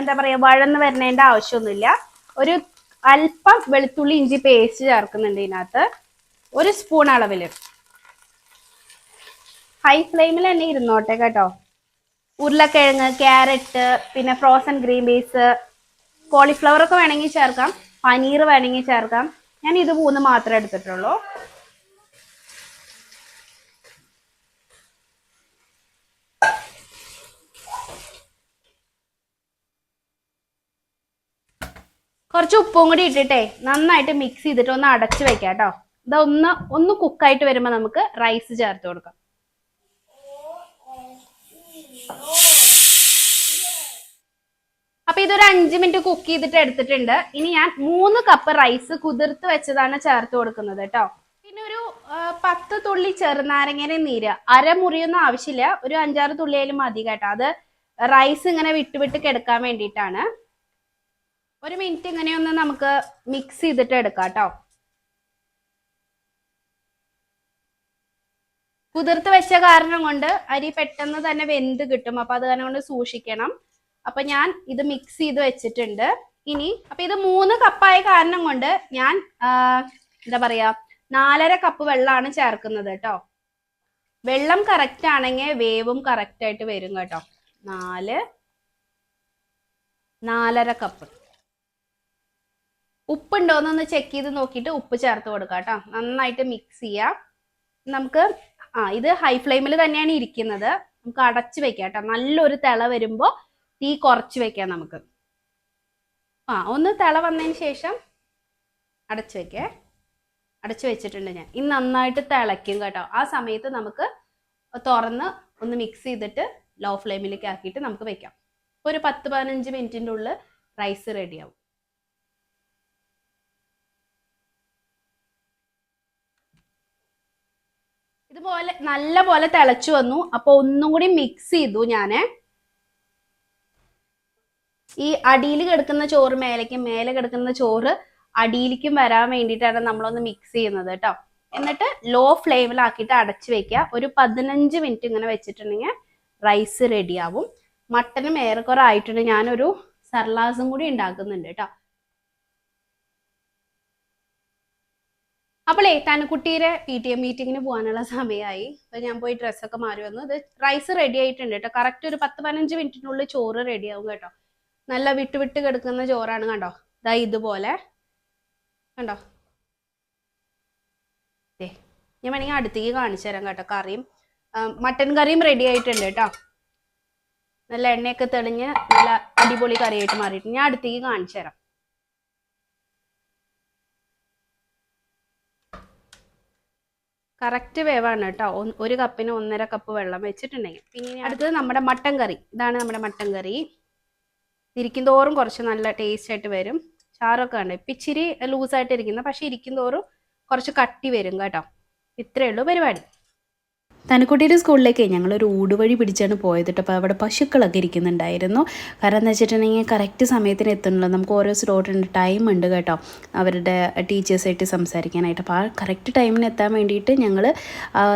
എന്താ പറയാ വഴന്ന് വരണേണ്ട ആവശ്യമൊന്നുമില്ല. ഒരു അല്പം വെളുത്തുള്ളി ഇഞ്ചി പേസ്റ്റ് ചേർക്കുന്നുണ്ട് ഇതിനകത്ത്. ഒരു സ്പൂൺ അളവിൽ ഹൈ ഫ്ലെയിമിൽ തന്നെ ഇരുന്നോട്ടെ കേട്ടോ. ഉരുളക്കിഴങ്ങ് ക്യാരറ്റ് പിന്നെ ഫ്രോസൺ ഗ്രീൻ പീസ് കോളിഫ്ലവർ ഒക്കെ വേണമെങ്കിൽ ചേർക്കാം. പനീർ വേണമെങ്കിൽ ചേർക്കാം. ഞാൻ ഇത് മൂന്ന് മാത്രമേ എടുത്തിട്ടുള്ളൂ. കുറച്ച് ഉപ്പും കൂടി ഇട്ടിട്ടേ നന്നായിട്ട് മിക്സ് ചെയ്തിട്ട് ഒന്ന് അടച്ചു വെക്കാം കേട്ടോ ഇതൊന്ന് ഒന്ന് കുക്കായിട്ട് വരുമ്പോൾ നമുക്ക് റൈസ് ചേർത്ത് കൊടുക്കാം. അപ്പൊ ഇതൊരു അഞ്ച് മിനിറ്റ് കുക്ക് ചെയ്തിട്ട് എടുത്തിട്ടുണ്ട്. ഇനി ഞാൻ മൂന്ന് കപ്പ് റൈസ് കുതിർത്ത് വെച്ചതാണ് ചേർത്ത് കൊടുക്കുന്നത് കേട്ടോ. പിന്നെ ഒരു പത്ത് തുള്ളി ചെറുനാരങ്ങയുടെ നീര്. അരമുറിയൊന്നും ആവശ്യമില്ല. ഒരു അഞ്ചാറ് തുള്ളിയായാലും മതി കേട്ടോ. അത് റൈസ് ഇങ്ങനെ വിട്ടുവിട്ട് വിട്ട് കിടക്കാൻ വേണ്ടിയിട്ടാണ്. ഒരു മിനിറ്റ് ഇങ്ങനെ ഒന്ന് നമുക്ക് മിക്സ് ചെയ്തിട്ട് എടുക്കാം കേട്ടോ. കുതിർത്ത് വെച്ച കാരണം കൊണ്ട് അരി പെട്ടെന്ന് തന്നെ വെന്ത് കിട്ടും. അപ്പൊ അത് കാരണം കൊണ്ട് സൂക്ഷിക്കണം. അപ്പൊ ഞാൻ ഇത് മിക്സ് ചെയ്ത് വെച്ചിട്ടുണ്ട്. ഇനി അപ്പൊ ഇത് മൂന്ന് കപ്പായ കാരണം കൊണ്ട് ഞാൻ എന്താ പറയാ നാലര കപ്പ് വെള്ളമാണ് ചേർക്കുന്നത് കേട്ടോ. വെള്ളം കറക്റ്റ് ആണെങ്കിൽ വേവും കറക്റ്റ് ആയിട്ട് വരും കേട്ടോ. നാല് നാലര കപ്പ് ഉപ്പുണ്ടോന്നൊന്ന് ചെക്ക് ചെയ്ത് നോക്കിയിട്ട് ഉപ്പ് ചേർത്ത് കൊടുക്കുക കേട്ടോ. നന്നായിട്ട് മിക്സ് ചെയ്യാം. നമുക്ക് ആ ഇത് ഹൈ ഫ്ലെയിമിൽ തന്നെയാണ് ഇരിക്കുന്നത്. നമുക്ക് അടച്ചു വെക്കാം കേട്ടോ. നല്ലൊരു തിള വരുമ്പോൾ തീ കുറച്ച് വെക്കാം നമുക്ക്. ആ ഒന്ന് തിള വന്നതിന് ശേഷം അടച്ചു വെക്കേ. അടച്ചു വെച്ചിട്ടുണ്ട് ഞാൻ. ഇത് നന്നായിട്ട് തിളയ്ക്കും കേട്ടോ. ആ സമയത്ത് നമുക്ക് തുറന്ന് ഒന്ന് മിക്സ് ചെയ്തിട്ട് ലോ ഫ്ലെയിമിലേക്ക് ആക്കിയിട്ട് നമുക്ക് വെക്കാം. ഒരു പത്ത് പതിനഞ്ച് മിനിറ്റിന്റെ ഉള്ളിൽ റൈസ് റെഡിയാവും ഇതുപോലെ നല്ല പോലെ തിളച്ചു വന്നു. അപ്പൊ ഒന്നും കൂടി മിക്സ് ചെയ്തു ഞാൻ. ഈ അടിയിൽ കിടക്കുന്ന ചോറ് മേലേക്കും മേലെ കിടക്കുന്ന ചോറ് അടിയിലേക്കും വരാൻ വേണ്ടിയിട്ടാണ് നമ്മളൊന്ന് മിക്സ് ചെയ്യുന്നത് കേട്ടോ. എന്നിട്ട് ലോ ഫ്ലെയിമിലാക്കിയിട്ട് അടച്ചു വെക്കുക. ഒരു പതിനഞ്ച് മിനിറ്റ് ഇങ്ങനെ വെച്ചിട്ടുണ്ടെങ്കിൽ റൈസ് റെഡിയാവും മട്ടനും ഏറെക്കുറെ ആയിട്ടുണ്ട്. ഞാനൊരു സർലാസും കൂടി ഉണ്ടാക്കുന്നുണ്ട് കേട്ടോ. അപ്പോളേ തനുക്കുട്ടിയുടെ പി ടി എം മീറ്റിങ്ങിന് പോകാനുള്ള സമയമായി. അപ്പൊ ഞാൻ പോയി ഡ്രസ്സൊക്കെ മാറി വന്നു. ഇത് റൈസ് റെഡി ആയിട്ടുണ്ട് കേട്ടോ. കറക്റ്റ് ഒരു പത്ത് പതിനഞ്ച് മിനിറ്റിനുള്ളിൽ ചോറ് റെഡിയാവും കേട്ടോ. നല്ല വിട്ട് വിട്ട് കിടക്കുന്ന ചോറാണ് കണ്ടോ? ഇതാ ഇതുപോലെ. കണ്ടോ? ദേ ഞാൻ വേണമെങ്കിൽ അടുത്തേക്ക് കാണിച്ചു തരാം കേട്ടോ കറിയും. മട്ടൻ കറിയും റെഡി ആയിട്ടുണ്ട് കേട്ടോ. നല്ല എണ്ണയൊക്കെ തെളിഞ്ഞ് നല്ല അടിപൊളി കറിയായിട്ട് മാറിയിട്ട് ഞാൻ അടുത്തേക്ക് കാണിച്ചു തരാം. കറക്റ്റ് വേവാണ് കേട്ടോ. ഒരു കപ്പിന് ഒന്നര കപ്പ് വെള്ളം വെച്ചിട്ടുണ്ടെങ്കിൽ. പിന്നെ അടുത്തത് നമ്മുടെ മട്ടൻ കറി. ഇതാണ് നമ്മുടെ മട്ടൻ കറി. ഇരിക്കും തോറും കുറച്ച് നല്ല ടേസ്റ്റ് ആയിട്ട് വരും. ചാറൊക്കെ ഉണ്ട് ഇപ്പം ഇച്ചിരി ലൂസായിട്ട് ഇരിക്കുന്നത് പക്ഷെ ഇരിക്കും തോറും കുറച്ച് കട്ടി വരും കേട്ടോ. ഇത്രയേ ഉള്ളൂ പരിപാടി. തനുക്കുട്ടിയുടെ സ്കൂളിലേക്ക് ഞങ്ങളൊരു ഊടുവഴി പിടിച്ചാണ് പോയത് കേട്ടോ. അപ്പോൾ അവിടെ പശുക്കളൊക്കെ ഇരിക്കുന്നുണ്ടായിരുന്നു. കാരണം എന്താ വെച്ചിട്ടുണ്ടെങ്കിൽ കറക്റ്റ് സമയത്തിന് എത്തുന്നുള്ളൂ നമുക്ക് ഓരോ സ്ലോട്ടുണ്ട്. ടൈം ഉണ്ട് കേട്ടോ. അവരുടെ ടീച്ചേഴ്സായിട്ട് സംസാരിക്കാനായിട്ട്. അപ്പോൾ ആ കറക്റ്റ് ടൈമിന് എത്താൻ വേണ്ടിയിട്ട് ഞങ്ങൾ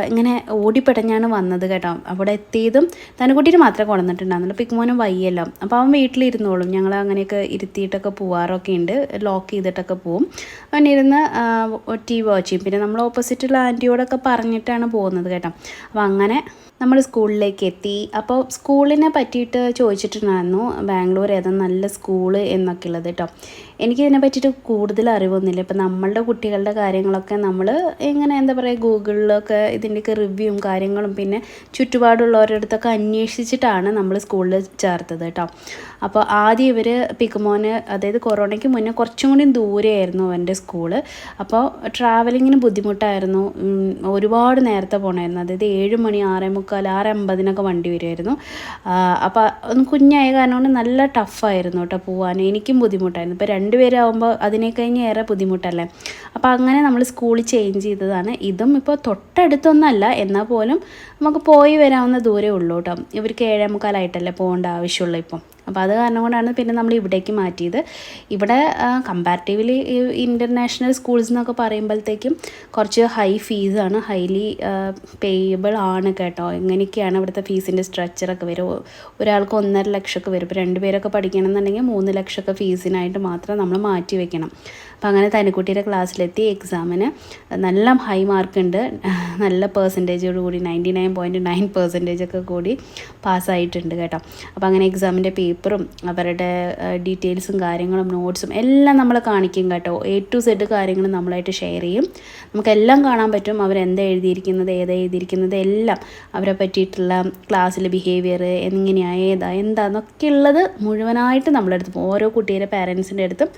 ഇങ്ങനെ ഓടിപ്പെടഞ്ഞാണ് വന്നത് കേട്ടോ. അവിടെ എത്തിയതും തനക്കുട്ടിയിൽ മാത്രമേ കൊണ്ടുവന്നിട്ടുണ്ടായിരുന്നുള്ളൂ പിക്കുമോനും വയ്യല്ലോ. അപ്പോൾ അവൻ വീട്ടിലിരുന്നോളും. ഞങ്ങൾ അങ്ങനെയൊക്കെ ഇരുത്തിയിട്ടൊക്കെ പോവാറൊക്കെ ഉണ്ട്. ലോക്ക് ചെയ്തിട്ടൊക്കെ പോവും. അവനിരുന്ന് ടി വി വാച്ച് ചെയ്യും. പിന്നെ നമ്മൾ ഓപ്പോസിറ്റുള്ള ആന്റിയോടൊക്കെ പറഞ്ഞിട്ടാണ് പോകുന്നത് കേട്ടോ. അപ്പോൾ അങ്ങനെ നമ്മൾ സ്കൂളിലേക്ക് എത്തി അപ്പോൾ സ്കൂളിനെ പറ്റിയിട്ട് ചോദിച്ചിട്ടുണ്ടായിരുന്നു ബാംഗ്ലൂർ ഏതാ നല്ല സ്കൂൾ എന്നൊക്കെ ഉള്ളത് കേട്ടോ എനിക്കിതിനെ പറ്റിയിട്ട് കൂടുതൽ അറിവൊന്നുമില്ല. ഇപ്പം നമ്മളുടെ കുട്ടികളുടെ കാര്യങ്ങളൊക്കെ നമ്മൾ എങ്ങനെ എന്താ പറയുക ഗൂഗിളിലൊക്കെ ഇതിന്റെയൊക്കെ റിവ്യൂവും കാര്യങ്ങളും പിന്നെ ചുറ്റുപാടുള്ളവരുടെ അടുത്തൊക്കെ അന്വേഷിച്ചിട്ടാണ് നമ്മൾ സ്കൂളിൽ ചേർത്തത് കേട്ടോ. അപ്പോൾ ആദ്യം ഇവർ പിക്കുമോന് അതായത് കൊറോണയ്ക്ക് മുന്നേ കുറച്ചും കൂടി ദൂരെയായിരുന്നു എന്റെ സ്കൂൾ. അപ്പോൾ ട്രാവലിങ്ങിന് ബുദ്ധിമുട്ടായിരുന്നു. ഒരുപാട് നേരത്തെ പോകണമായിരുന്നു അതായത് ഏഴ് മണി ആറേ മുക്കാൽ ആറ് അമ്പതിനൊക്കെ വണ്ടി വരുമായിരുന്നു അപ്പോൾ കുഞ്ഞായ കാരണം കൊണ്ട് നല്ല ടഫായിരുന്നു കേട്ടോ പോകാൻ എനിക്കും ബുദ്ധിമുട്ടായിരുന്നു. ഇപ്പോൾ രണ്ടുപേരാകുമ്പോൾ അതിനെ കഴിഞ്ഞ് ഏറെ ബുദ്ധിമുട്ടല്ലേ? അപ്പോൾ അങ്ങനെ നമ്മൾ സ്കൂൾ ചേഞ്ച് ചെയ്തതാണ്. ഇതും ഇപ്പോൾ തൊട്ടടുത്തൊന്നല്ല. എന്നാൽ പോലും നമുക്ക് പോയി വരാവുന്ന ദൂരേ ഉള്ളൂ കേട്ടോ ഇവർക്ക് ഏഴേ മുക്കാലായിട്ടല്ലേ പോകേണ്ട ആവശ്യമുള്ളൂ ഇപ്പം. അപ്പോൾ അത് കാരണം കൊണ്ടാണ് പിന്നെ നമ്മൾ ഇവിടേക്ക് മാറ്റിയത്. ഇവിടെ കമ്പാരിറ്റീവ്ലി ഇന്റർനാഷണൽ സ്കൂൾസ് എന്നൊക്കെ പറയുമ്പോഴത്തേക്കും കുറച്ച് ഹൈ ഫീസാണ് ഹൈലി പേയബിൾ ആണ് കേട്ടോ. എങ്ങനെയൊക്കെയാണ് ഇവിടുത്തെ ഫീസിന്റെ സ്ട്രക്ചറൊക്കെ വരും ഒരാൾക്ക് ഒന്നര ലക്ഷമൊക്കെ വരും. ഇപ്പോൾ രണ്ട് പേരൊക്കെ പഠിക്കണമെന്നുണ്ടെങ്കിൽ മൂന്ന് ലക്ഷമൊക്കെ ഫീസിനായിട്ട് മാത്രം നമ്മൾ മാറ്റി വെക്കണം. അപ്പോൾ അങ്ങനെ തനിക്കുട്ടിയുടെ ക്ലാസ്സിലെത്തി എക്സാമിന്. നല്ല ഹൈ മാർക്ക് ഉണ്ട്. നല്ല പെർസെന്റേജോട് കൂടി ninety nine point nine percentage ഒക്കെ കൂടി പാസ്സായിട്ടുണ്ട് കേട്ടോ. അപ്പോൾ അങ്ങനെ എക്സാമിന്റെ പേപ്പറും അവരുടെ ഡീറ്റെയിൽസും കാര്യങ്ങളും നോട്ട്സും എല്ലാം നമ്മൾ കാണിക്കും കേട്ടോ. എ ടു സെഡ് കാര്യങ്ങൾ നമ്മളായിട്ട് ഷെയർ ചെയ്യും. നമുക്കെല്ലാം കാണാൻ പറ്റും അവരെന്താ എഴുതിയിരിക്കുന്നത് ഏതാ എഴുതിയിരിക്കുന്നത് എല്ലാം അവരെ പറ്റിയിട്ടുള്ള ക്ലാസ്സിലെ ബിഹേവിയർ എങ്ങനെയാണ് ഏതാ എന്താന്നൊക്കെ ഉള്ളത് മുഴുവനായിട്ട് നമ്മുടെ അടുത്ത് ഓരോ കുട്ടിയുടെ പാരൻസിന്റെ അടുത്തും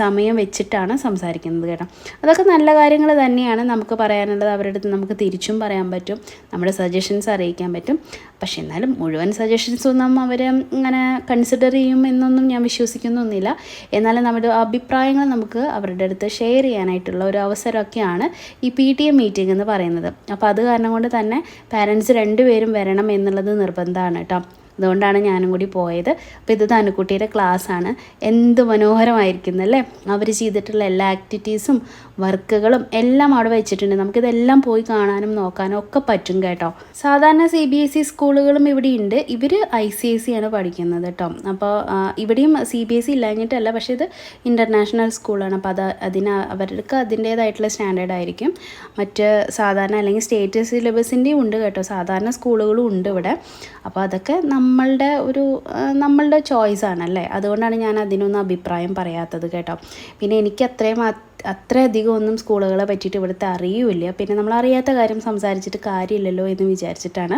സമയം സമയം വെച്ചിട്ടാണ് സംസാരിക്കുന്നത് കേട്ടോ. അതൊക്കെ നല്ല കാര്യങ്ങൾ തന്നെയാണ് നമുക്ക് പറയാനുള്ളത്. അവരുടെ അടുത്ത് നമുക്ക് തിരിച്ചും പറയാൻ പറ്റും. നമ്മുടെ സജഷൻസ് അറിയിക്കാൻ പറ്റും. പക്ഷെ എന്നാലും മുഴുവൻ സജഷൻസൊന്നും അവർ ഇങ്ങനെ കൺസിഡർ ചെയ്യും എന്നൊന്നും ഞാൻ വിശ്വസിക്കുന്നൊന്നുമില്ല. എന്നാലും നമ്മുടെ അഭിപ്രായങ്ങൾ നമുക്ക് അവരുടെ അടുത്ത് ഷെയർ ചെയ്യാനായിട്ടുള്ള ഒരു അവസരമൊക്കെയാണ് ഈ പി ടി എം മീറ്റിംഗ് എന്ന് പറയുന്നത്. അപ്പോൾ അത് കാരണം കൊണ്ട് തന്നെ പാരൻസ് രണ്ടുപേരും വരണം എന്നുള്ളത് നിർബന്ധമാണ് കേട്ടോ. അതുകൊണ്ടാണ് ഞാനും കൂടി പോയത്. അപ്പോൾ ഇത് തനുക്കുട്ടിയുടെ ക്ലാസ്സാണ് എന്ത് മനോഹരമായിരിക്കുന്നു അല്ലേ അവർ ചെയ്തിട്ടുള്ള എല്ലാ ആക്ടിവിറ്റീസും വർക്കുകളും എല്ലാം അവിടെ വെച്ചിട്ടുണ്ട്. നമുക്കിതെല്ലാം പോയി കാണാനും നോക്കാനും ഒക്കെ പറ്റും കേട്ടോ. സാധാരണ സി ബി എസ് ഇ സ്കൂളുകളും ഇവിടെ ഉണ്ട്. ഇവർ ഐ സി എസ് സി ആണ് പഠിക്കുന്നത് കേട്ടോ. അപ്പോൾ ഇവിടെയും സി ബി എസ് ഇ ഇല്ലാഞ്ഞിട്ടല്ല. പക്ഷേ ഇത് ഇന്റർനാഷണൽ സ്കൂളാണ് അപ്പോൾ അത് അതിന് അവർക്ക് അതിന്റേതായിട്ടുള്ള സ്റ്റാൻഡേർഡ് ആയിരിക്കും. മറ്റ് സാധാരണ അല്ലെങ്കിൽ സ്റ്റേറ്റ് സിലബസിന്റെയും ഉണ്ട് കേട്ടോ. സാധാരണ സ്കൂളുകളും ഉണ്ട് ഇവിടെ. അപ്പോൾ അതൊക്കെ നമ്മളുടെ ഒരു നമ്മളുടെ ചോയ്സ് ആണല്ലേ അതുകൊണ്ടാണ് ഞാൻ അതിനൊന്നും അഭിപ്രായം പറയാത്തത് കേട്ടോ. പിന്നെ എനിക്ക് അത്രയും അത്- അത്രയധികം ഒന്നും സ്കൂളുകളെ പറ്റിയിട്ട് ഇവിടുത്തെ അറിയില്ല പിന്നെ നമ്മൾ അറിയാത്ത കാര്യം സംസാരിച്ചിട്ട് കാര്യമില്ലല്ലോ എന്ന് വിചാരിച്ചിട്ടാണ്.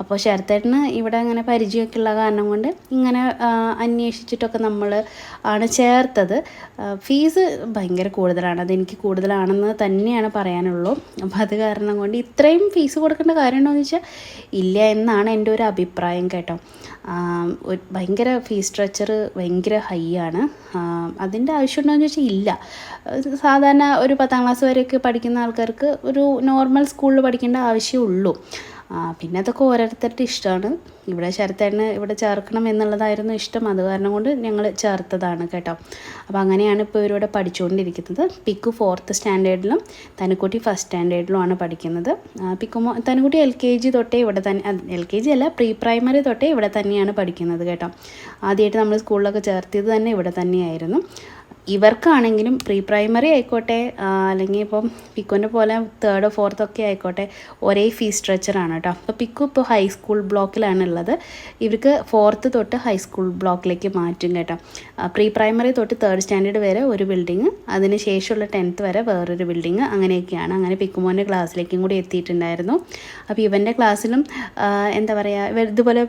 അപ്പോൾ ശരത്തേട്ടന് ഇവിടെ അങ്ങനെ പരിചയമൊക്കെ ഉള്ള കാരണം കൊണ്ട് ഇങ്ങനെ അന്വേഷിച്ചിട്ടൊക്കെ നമ്മൾ ആണ് ചേർത്തത്. ഫീസ് ഭയങ്കര കൂടുതലാണ്. അതെനിക്ക് കൂടുതലാണെന്ന് തന്നെയാണ് പറയാനുള്ളൂ. അപ്പോൾ അത് കാരണം കൊണ്ട് ഇത്രയും ഫീസ് കൊടുക്കേണ്ട കാര്യമുണ്ടോ എന്ന് വെച്ചാൽ ഇല്ല എന്നാണ് എന്റെ ഒരു അഭിപ്രായം കേട്ടോ. ഭയങ്കര ഫീ സ്ട്രക്ചർ ഭയങ്കര ഹൈ ആണ്. അതിന്റെ ആവശ്യമുണ്ടോ എന്ന് ചോദിച്ചാൽ ഇല്ല സാധാരണ ഒരു പത്താം ക്ലാസ് വരെയൊക്കെ പഠിക്കുന്ന ആൾക്കാർക്ക് ഒരു നോർമൽ സ്കൂളിൽ പഠിക്കേണ്ട ആവശ്യമുള്ളൂ പിന്നെ അതൊക്കെ ഓരോരുത്തരുടെ ഇഷ്ടമാണ്. ഇവിടെ ശരത്തേണ് ഇവിടെ ചേർക്കണം എന്നുള്ളതായിരുന്നു ഇഷ്ടം. അത് കാരണം കൊണ്ട് ഞങ്ങൾ ചേർത്തതാണ് കേട്ടോ. അപ്പോൾ അങ്ങനെയാണ് ഇപ്പോൾ ഇവരിവിടെ പഠിച്ചുകൊണ്ടിരിക്കുന്നത്. പിക്കു ഫോർത്ത് സ്റ്റാൻഡേർഡിലും തനുക്കുട്ടി ഫസ്റ്റ് സ്റ്റാൻഡേർഡിലുമാണ് പഠിക്കുന്നത്. Pikku Thanikutty Thanukutty L K G തൊട്ടേ ഇവിടെ തന്നെ എൽ കെ ജി അല്ല പ്രീ പ്രൈമറി തൊട്ടേ ഇവിടെ തന്നെയാണ് പഠിക്കുന്നത് കേട്ടോ. ആദ്യമായിട്ട് നമ്മൾ സ്കൂളിലൊക്കെ ചേർത്തിയത് തന്നെ ഇവിടെ തന്നെയായിരുന്നു. ഇവർക്കാണെങ്കിലും പ്രീ പ്രൈമറി ആയിക്കോട്ടെ അല്ലെങ്കിൽ ഇപ്പം പിക്കുവിന്റെ പോലെ തേർഡോ ഫോർത്തോ ഒക്കെ ആയിക്കോട്ടെ ഒരേ ഫീ സ്ട്രക്ചറാണ് കേട്ടോ. അപ്പോൾ പിക്കു ഇപ്പോൾ ഹൈസ്കൂൾ ബ്ലോക്കിലാണ് ഉള്ളത്. ഇവർക്ക് ഫോർത്ത് തൊട്ട് ഹൈസ്കൂൾ ബ്ലോക്കിലേക്ക് മാറ്റും കേട്ടോ. പ്രീ പ്രൈമറി തൊട്ട് തേർഡ് സ്റ്റാൻഡേർഡ് വരെ ഒരു ബിൽഡിങ് അതിന് ശേഷമുള്ള ടെൻത്ത് വരെ വേറൊരു ബിൽഡിങ് അങ്ങനെയൊക്കെയാണ്. അങ്ങനെ പിക്കുമോന്റെ ക്ലാസ്സിലേക്കും കൂടി എത്തിയിട്ടുണ്ടായിരുന്നു. അപ്പോൾ ഇവന്റെ ക്ലാസ്സിലും എന്താ പറയുക ഇതുപോലെ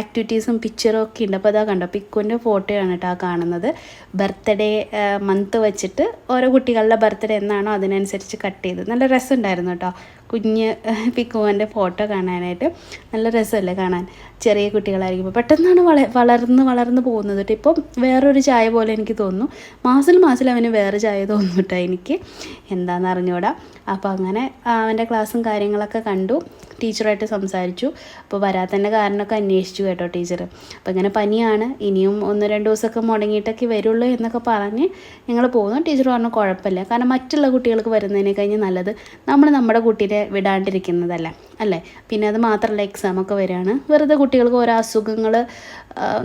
ആക്ടിവിറ്റീസും പിക്ചറും ഒക്കെ ഉണ്ട്. അപ്പോൾ അതാ കണ്ടോ പിക്കുവിന്റെ ഫോട്ടോയാണ് കേട്ടോ ആ കാണുന്നത്. ബർത്ത്ഡേ മന്ത് വെച്ചിട്ട് ഓരോ കുട്ടികളുടെ ബർത്ത്ഡേ എന്നാണോ അതിനനുസരിച്ച് കട്ട് ചെയ്ത്. നല്ല രസമുണ്ടായിരുന്നു കേട്ടോ കുഞ്ഞ് പിക്കുവന്റെ ഫോട്ടോ കാണാനായിട്ട്. നല്ല രസമല്ലേ കാണാൻ? ചെറിയ കുട്ടികളായിരിക്കുമ്പോൾ പെട്ടെന്നാണ് വള വളർന്ന് വളർന്ന് പോകുന്നത് കേട്ടോ ഇപ്പം വേറൊരു ചായ പോലെ എനിക്ക് തോന്നുന്നു. മാസിൽ മാസിൽ അവന് വേറെ ചായ തോന്നുന്നു കേട്ടോ എനിക്ക്. എന്താണെന്ന് അറിഞ്ഞൂടാ. അപ്പോൾ അങ്ങനെ അവന്റെ ക്ലാസ്സും കാര്യങ്ങളൊക്കെ കണ്ടു. ടീച്ചറായിട്ട് സംസാരിച്ചു. അപ്പോൾ വരാത്തതിന്റെ കാരണമൊക്കെ അന്വേഷിച്ചു കേട്ടോ ടീച്ചർ അപ്പോൾ ഇങ്ങനെ പനിയാണ്. ഇനിയും ഒന്ന് രണ്ട് ദിവസമൊക്കെ മുടങ്ങിയിട്ടൊക്കെ വരുള്ളൂ എന്നൊക്കെ പറഞ്ഞ് ഞങ്ങൾ പോകുന്നു. ടീച്ചർ പറഞ്ഞു കുഴപ്പമില്ല. കാരണം മറ്റുള്ള കുട്ടികൾക്ക് വരുന്നതിനെ കഴിഞ്ഞ് നല്ലത് നമ്മൾ നമ്മുടെ കുട്ടീനെ വിടാണ്ടിരിക്കുന്നതല്ല? അല്ലേ? പിന്നെ അത് മാത്രമല്ല എക്സാമൊക്കെ വരികയാണ്. വെറുതെ കുട്ടികൾക്ക് ഓരോ അസുഖങ്ങൾ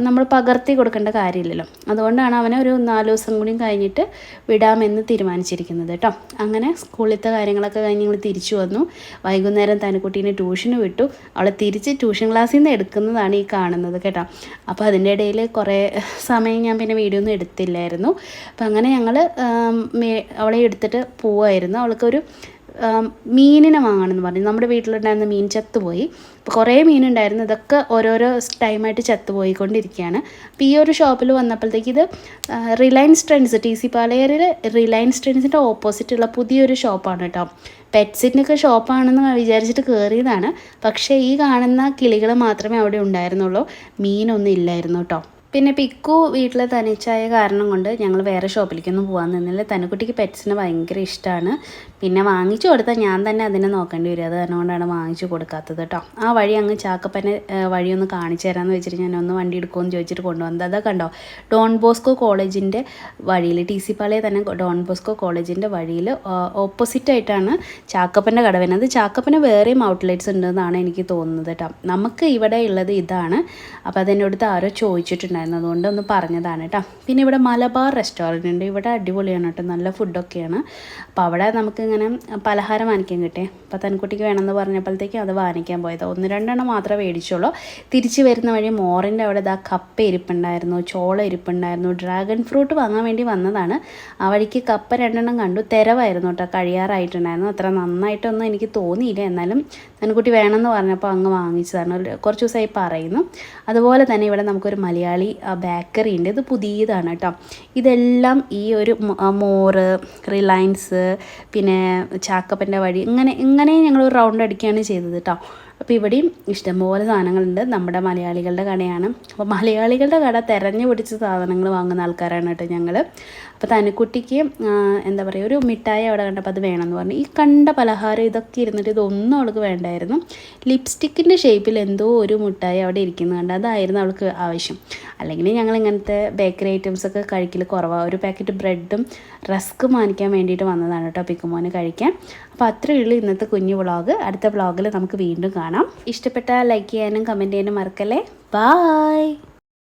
നമ്മൾ പകർത്തി കൊടുക്കേണ്ട കാര്യമില്ലല്ലോ. അതുകൊണ്ടാണ് അവനെ ഒരു നാല് ദിവസം കൂടിയും കഴിഞ്ഞിട്ട് വിടാമെന്ന് തീരുമാനിച്ചിരിക്കുന്നത് കേട്ടോ. അങ്ങനെ സ്കൂളിലത്തെ കാര്യങ്ങളൊക്കെ കഴിഞ്ഞ് ഞങ്ങൾ തിരിച്ചു വന്നു. വൈകുന്നേരം തനുക്കുട്ടീനെ ട്യൂഷന് വിട്ടു. അവളെ തിരിച്ച് ട്യൂഷൻ ക്ലാസ്സിൽ നിന്ന് എടുക്കുന്നതാണ് ഈ കാണുന്നത് കേട്ടോ. അപ്പോൾ അതിന്റെ ഇടയിൽ കുറേ സമയം ഞാൻ പിന്നെ വീഡിയോ ഒന്നും എടുത്തില്ലായിരുന്നു. അപ്പോൾ അങ്ങനെ ഞങ്ങൾ അവളെ എടുത്തിട്ട് പോവായിരുന്നു. അവൾക്കൊരു മീനിനെ വാങ്ങണമെന്ന് പറഞ്ഞു. നമ്മുടെ വീട്ടിലുണ്ടായിരുന്ന മീൻ ചത്തുപോയി. അപ്പോൾ കുറേ മീനുണ്ടായിരുന്നു. ഇതൊക്കെ ഓരോരോ ടൈമായിട്ട് ചത്തുപോയിക്കൊണ്ടിരിക്കുകയാണ്. അപ്പോൾ ഈ ഒരു ഷോപ്പിൽ വന്നപ്പോഴത്തേക്ക് ഇത് റിലയൻസ് ട്രെൻഡ്സ് ടി സി പാലയറിൽ റിലയൻസ് ട്രെൻഡ്സിന്റെ ഓപ്പോസിറ്റുള്ള പുതിയൊരു ഷോപ്പാണ് കേട്ടോ. പെറ്റ്സിന്റെയൊക്കെ ഷോപ്പാണെന്ന് വിചാരിച്ചിട്ട് കയറിയതാണ് പക്ഷേ ഈ കാണുന്ന കിളികൾ മാത്രമേ അവിടെ ഉണ്ടായിരുന്നുള്ളൂ. മീനൊന്നും ഇല്ലായിരുന്നു കേട്ടോ. പിന്നെ പിക്കു വീട്ടിൽ തനിച്ചായ കാരണം കൊണ്ട് ഞങ്ങൾ വേറെ ഷോപ്പിലേക്കൊന്നും പോകാൻ നിന്നില്ല. തനുക്കുട്ടിക്ക് പെറ്റ്സിനെ ഭയങ്കര ഇഷ്ടമാണ് പിന്നെ വാങ്ങിച്ചു കൊടുത്താൽ ഞാൻ തന്നെ അതിനെ നോക്കേണ്ടി വരും. അത് കാരണം വാങ്ങിച്ചു കൊടുക്കാത്തത് കേട്ടോ. ആ വഴി അങ്ങ് ചാക്കപ്പനെ വഴിയൊന്ന് കാണിച്ചു തരാമെന്ന് വെച്ചിട്ട് ഞാൻ ഒന്ന് വണ്ടി എടുക്കുമെന്ന് ചോദിച്ചിട്ട് കൊണ്ടുവന്നത്. അതൊക്കെ കണ്ടോ? ഡോൺ ബോസ്കോ കോളേജിന്റെ വഴിയിൽ ടി സി പാളയെ തന്നെ ഡോൺ ബോസ്കോ കോളേജിന്റെ വഴിയിൽ ഓപ്പോസിറ്റായിട്ടാണ് ചാക്കപ്പന്റെ കട വരുന്നത്. ചാക്കപ്പന് വേറെയും ഔട്ട്ലെറ്റ്സ് ഉണ്ടെന്നാണ് എനിക്ക് തോന്നുന്നത് കേട്ടോ. നമുക്ക് ഇവിടെ ഉള്ളത് ഇതാണ്. അപ്പോൾ അതെന്നോടുത്ത് ആരോ ചോദിച്ചിട്ടുണ്ടായിരുന്നു. അതുകൊണ്ട് ഒന്ന് പറഞ്ഞതാണ് കേട്ടോ. പിന്നെ ഇവിടെ മലബാർ റെസ്റ്റോറന്റ് ഉണ്ട്. ഇവിടെ അടിപൊളിയാണ് കേട്ടോ. നല്ല ഫുഡൊക്കെയാണ് അപ്പോൾ അവിടെ നമുക്കിങ്ങനെ പലഹാരം വാങ്ങിക്കാൻ കിട്ടി. അപ്പോൾ തൻകുട്ടിക്ക് വേണമെന്ന് പറഞ്ഞപ്പോഴത്തേക്കും അത് വാങ്ങിക്കാൻ പോയത്. ഒന്ന് രണ്ടെണ്ണം മാത്രമേ മേടിച്ചുള്ളൂ. തിരിച്ചു വരുന്ന വഴി മോറിന്റെ അവിടെ ഇതാ കപ്പ ഇരിപ്പുണ്ടായിരുന്നു ചോള ഇരിപ്പുണ്ടായിരുന്നു ഡ്രാഗൺ ഫ്രൂട്ട് വാങ്ങാൻ വേണ്ടി വന്നതാണ്. ആ വഴിക്ക് കപ്പ രണ്ടെണ്ണം കണ്ടു. തിരവായിരുന്നു കേട്ടോ കഴിയാറായിട്ടുണ്ടായിരുന്നു. അത്ര നന്നായിട്ടൊന്നും എനിക്ക് തോന്നിയില്ല. എന്നാലും തൻകുട്ടി വേണമെന്ന് പറഞ്ഞപ്പോൾ അങ്ങ് വാങ്ങിച്ചതാണ്. കുറച്ച് ദിവസമായി പറയുന്നു. അതുപോലെ തന്നെ ഇവിടെ നമുക്കൊരു മലയാളി ബേക്കറി ഉണ്ട്. ഇത് പുതിയതാണ് കേട്ടോ. ഇതെല്ലാം ഈ ഒരു മോറ് റിലയൻസ് പിന്നെ ചാക്കപ്പന്റെ വഴി ഇങ്ങനെ ഇങ്ങനെ ഞങ്ങൾ ഒരു റൗണ്ട് അടിക്കുകയാണ് ചെയ്തത് കേട്ടോ അപ്പോൾ ഇവിടെയും ഇഷ്ടംപോലെ സാധനങ്ങളുണ്ട്. നമ്മുടെ മലയാളികളുടെ കടയാണ്. അപ്പോൾ മലയാളികളുടെ കട തെരഞ്ഞു പിടിച്ച് സാധനങ്ങൾ വാങ്ങുന്ന ആൾക്കാരാണ് കേട്ടോ ഞങ്ങൾ അപ്പോൾ തനുക്കുട്ടിക്ക് എന്താ പറയുക ഒരു മിഠായി അവിടെ കണ്ടപ്പോൾ അത് വേണമെന്ന് പറഞ്ഞു. ഈ കണ്ട പലഹാരം ഇതൊക്കെ ഇരുന്നിട്ട് ഇതൊന്നും അവൾക്ക് വേണ്ടായിരുന്നു. ലിപ്സ്റ്റിക്കിന്റെ ഷേപ്പിൽ എന്തോ ഒരു മിഠായി അവിടെ ഇരിക്കുന്നത് കണ്ട് അതായിരുന്നു അവൾക്ക് ആവശ്യം. അല്ലെങ്കിൽ ഞങ്ങൾ ഇങ്ങനത്തെ ബേക്കറി ഐറ്റംസ് ഒക്കെ കഴിക്കൽ കുറവാണ് ഒരു പാക്കറ്റ് ബ്രെഡും റസ്ക് വാങ്ങിക്കാൻ വേണ്ടിയിട്ട് വന്നതാണ് കേട്ടോ പിക്കുമോന് കഴിക്കാൻ. അപ്പോൾ അത്രയേ ഉള്ളൂ ഇന്നത്തെ കുഞ്ഞു വ്ളോഗ് അടുത്ത വ്ളോഗിൽ നമുക്ക് വീണ്ടും കാണാം. ഇഷ്ടപ്പെട്ട ലൈക്ക് ചെയ്യാനും കമന്റ് ചെയ്യാനും മറക്കല്ലേ. ബായ്